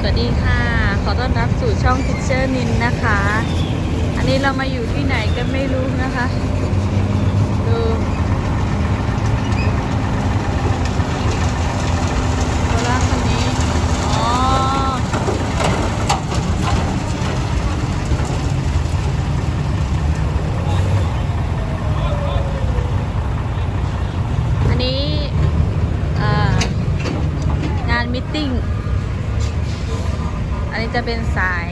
สวัสดีค่ะ ขอต้อนรับสู่ช่อง Teacher นินนะคะ อันนี้เรามาอยู่ที่ไหนก็ไม่รู้นะคะ ดูโคราชคันนี้ อ๋อ อันนี้เอ่องานมิทติ้ง อันนี้จะเป็นสาย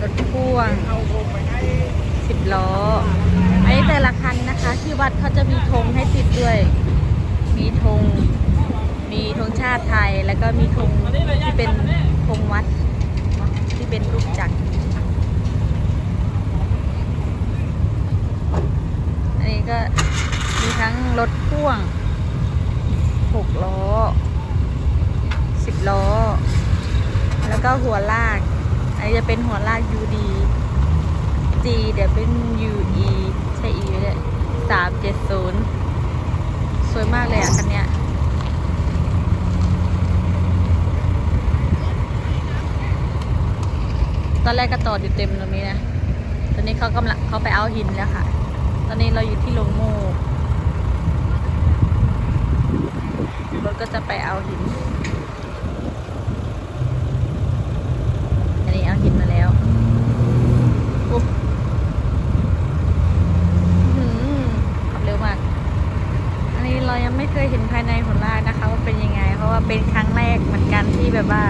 รถพ่วงสิบล้อ อันนี้แต่ละคันนะคะ ที่วัดเขาจะ มีธงให้ติดด้วย มีธง มีธงชาติไทย แล้วก็มีธงที่เป็นธงวัด ที่เป็นรูปจักร อันนี้ก็มีทั้งรถพ่วงหกล้อสิบล้อ แล้วก็หัวลาก อันนี้จะเป็นหัวลาก UD G เดี๋ยวเป็น UE ใช่ E ไมเนี่ย สามเจ็ดศูนย์สวยมากเลยอะ คันเนี้ยตอนแรกก็ต่ออยู่เต็มตรงนี้นะ ตอนนี้เขากำลังเขาไปเอาหินแล้วค่ะ ตอนนี้เราอยู่ที่ลงโมกรถก็จะไปเอาหิน อันนี้เอาหินมาแล้วอุ๊บอื้อหือขับเร็วมาก อันนี้ เคยเห็นภายในหัวลากนะคะว่าเป็นยังไง เพราะว่าเป็นครั้งแรกเหมือนกันที่แบบว่า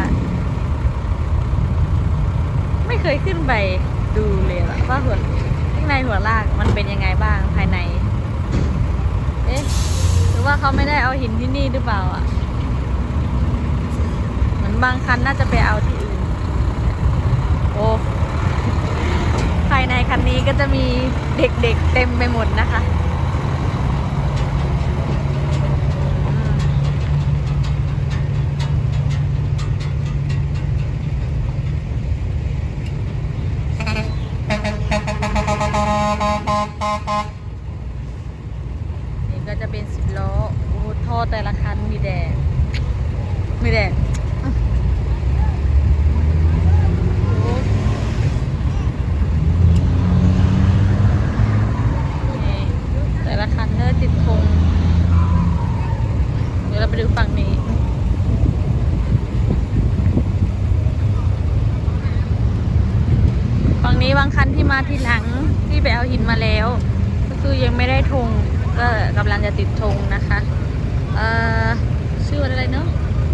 ไม่เคยขึ้นไปดูเลยอะว่าหัวข้างในหัวลากมันเป็นยังไงบ้างภายใน เอ๊ะหรือว่าเขาไม่ได้เอาหินที่นี่หรือเปล่าอะเหมือนบางคันน่าจะไปเอาที่อื่นโอ้ภายในคันนี้ก็จะมีเด็กๆเต็มไปหมดนะคะอืมนี่ก็จะเป็นสิบล้อ โอ้ท่อแต่ละคันมีแดงมีแดงโอ้ นี่แต่ละคันก็ติดธงเดี๋ยวเราไปดูฝั่งนี้ ฝั่งนี้บางคันที่มาทีหลังที่ไปเอาหินมาแล้ว ก็คือยังไม่ได้ธง กำลังจะติดธงนะคะอ่อชื่อวัดอะไรเนาะ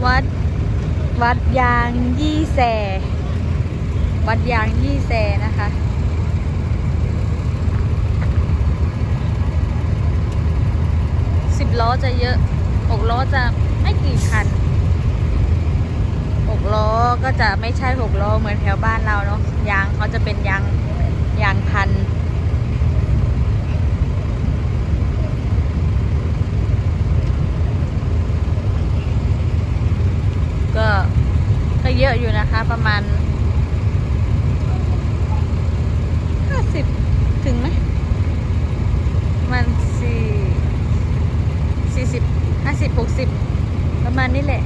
วัดวัดยางยี่แสวัดยางยี่แสนะคะสิบล้อจะเยอะหกล้อจะไม่กี่คันหกล้อก็จะไม่ใช่หกล้อเหมือนแถวบ้านเราเนาะยางเขาจะเป็นยางยางพัน ก็ก็เยอะอยู่นะคะ ประมาณห้าสิบถึงไหมประมันสี่ สี่สิบห้าสิบหกสิบประมาณนี้แหละ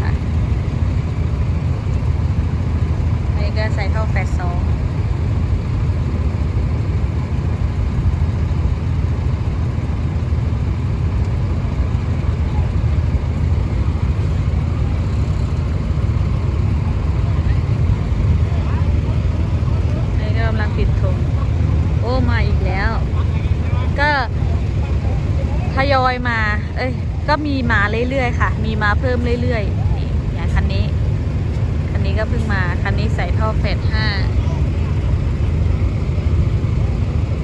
ค่ะอันนี้ก็ใส่ท่อแฟดสองอันนี้ก็กำลังติดธง โอ้มาอีกแล้ว ก็ท ยอยมา เอ้ย ก็มีมาเรื่อยๆค่ะ มีมาเพิ่มเรื่อยๆ นี่อย่างคันนี้ คันนี้ก็เพิ่งมา คันนี้ใส่ท่อเฟสห้า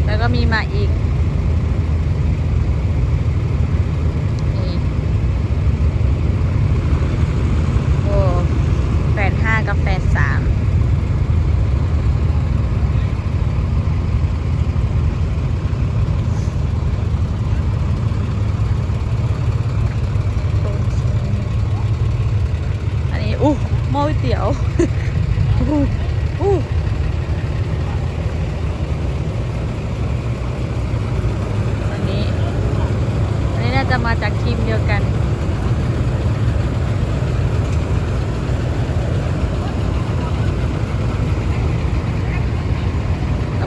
แล้วก็มีมาอีก นี่โอ้แฟสห้ากับแฟสสาม อันนี้อู้หม้อก๋วยเตี๋ยว อู้อู้ อันนี้ อันนี้น่าจะมาจากทีมเดียวกัน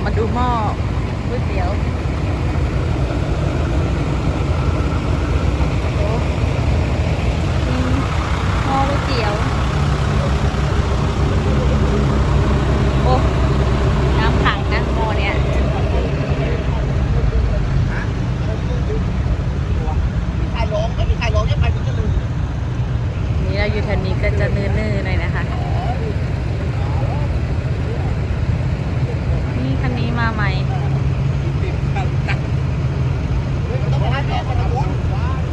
มาดูหม้อก๋วยเตี๋ยวโอ้อืมหม้อก๋วยเตี๋ยว โอ้ น้ำขังนะหม้อเนี่ย ถ่ายลงไม่มีถ่ายลงยังไปถึงจะลืม นี่เราอยู่ แถวนี้ก็จะเนื้อๆหน่อยนะคะ นี่คันนี้มาใหม่ต้องไปให้แม่คนละคน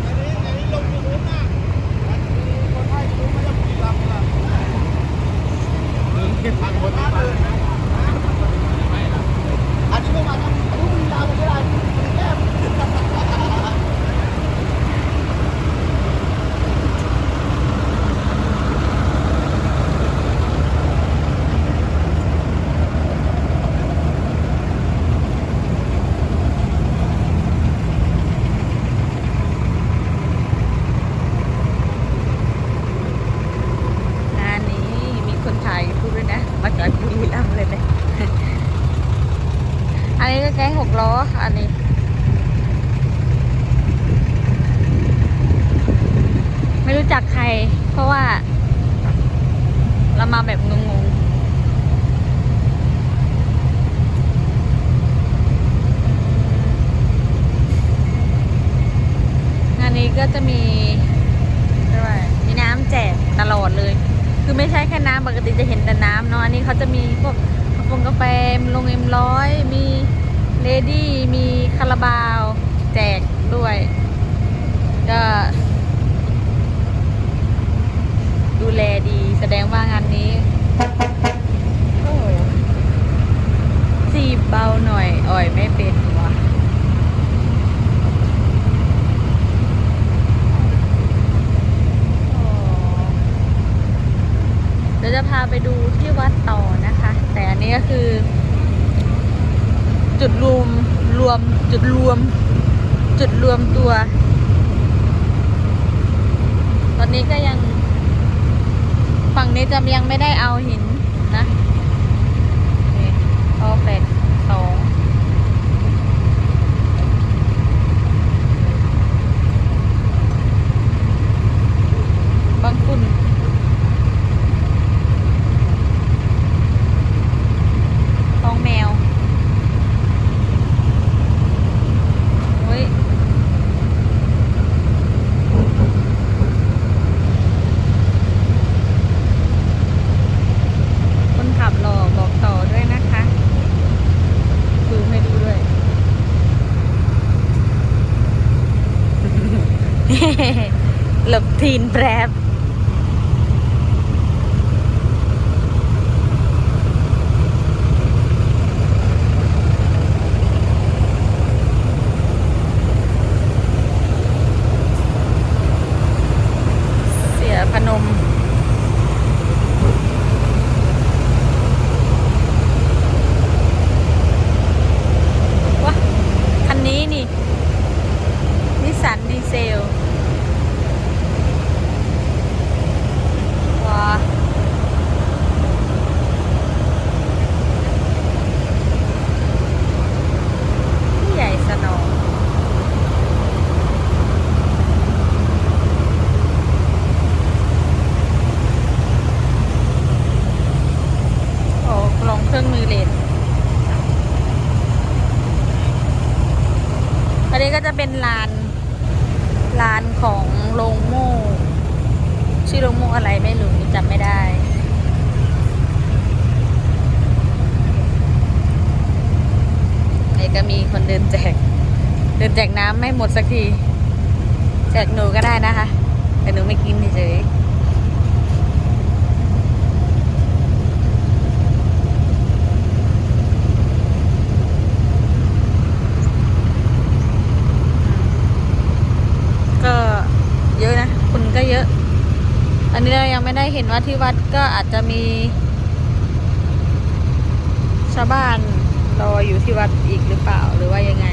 อันนี้อันนี้ลงยูทูบนะอันนี้คนไทยยูทูบไม่ต้องกี่ลำละทางคนมาเลยนะอันนี้ไม่มาทำผู้มีลาวไม่ได้แก้ งานนี้มีคนถ่ายพูดด้วยนะ มาจากบุรีรัมย์เลยนะ อันนี้ก็แก๊งหกล้อค่ะอันนี้ ไม่รู้จักใคร เพราะว่า เรามาแบบงงๆ งานนี้ก็จะมีเรียมีน้ำแจกตลอดเลย คือไม่ใช่แค่น้ำปกติจะเห็นแต่น้ำเนาะ อันนี้เขาจะมีพวกกาแฟกาแฟลงเอ็มร้อย มีเลดี้ มีคาราบาว แจกด้วย ก็ ดูแลดีแสดงว่างานนี้โอ้จีเบาหน่อย อ่อยไม่เป็นวะเดี๋ยวจะพาไปดูที่วัดต่อนะคะ แต่อันนี้ก็คือ จุดรวมรวมจุดรวม จุดรวมตัว ตอนนี้ก็ยัง ฝั่งนี้จะยังไม่ได้เอาหินนะโอเคดสองบางคุณท้องแมวเฮ้ย คนขับรอบอกต่อด้วยนะคะซูมให้ดูด้วย หลบทีนแปรบเสียพนม วะคันนี้นี่นิสสันดีเซลว้าผู้ใหญ่สนองโอ้ลอง เครื่องมือเลนอันนี้ก็จะเป็นลานลานของโรงโม่ชื่อโรงโม่อะไรไม่รู้จำไม่ได้ไอ้ก็มีคนเดินแจก เดินแจกน้ำไม่หมดสักที แจกหนูก็ได้นะคะ แต่หนูไม่กินเฉยๆก็เยอะนะคุณก็ เยอะ อันนี้ยังไม่ได้เห็นว่าที่วัดก็อาจจะมี ชาวบ้านรออยู่ที่วัดอีกหรือเปล่าหรือว่ายังไง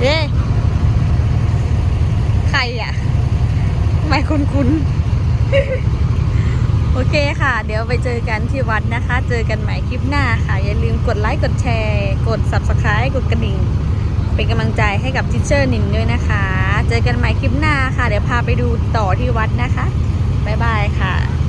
เอ๊ใครอะ ไมคุณคุณโอเคค่ะ เดี๋ยวไปเจอกันที่วัดนะคะ เจอกันใหม่คลิปหน้าค่ะ อย่าลืมกดไลค์ กดแชร์ กด subscribe กดกระดิ่ง เป็นกำลังใจให้กับทิเชอร์นินด้วยนะคะ เจอกันใหม่คลิปหน้าค่ะ เดี๋ยวพาไปดูต่อที่วัดนะคะ บ๊ายบายค่ะ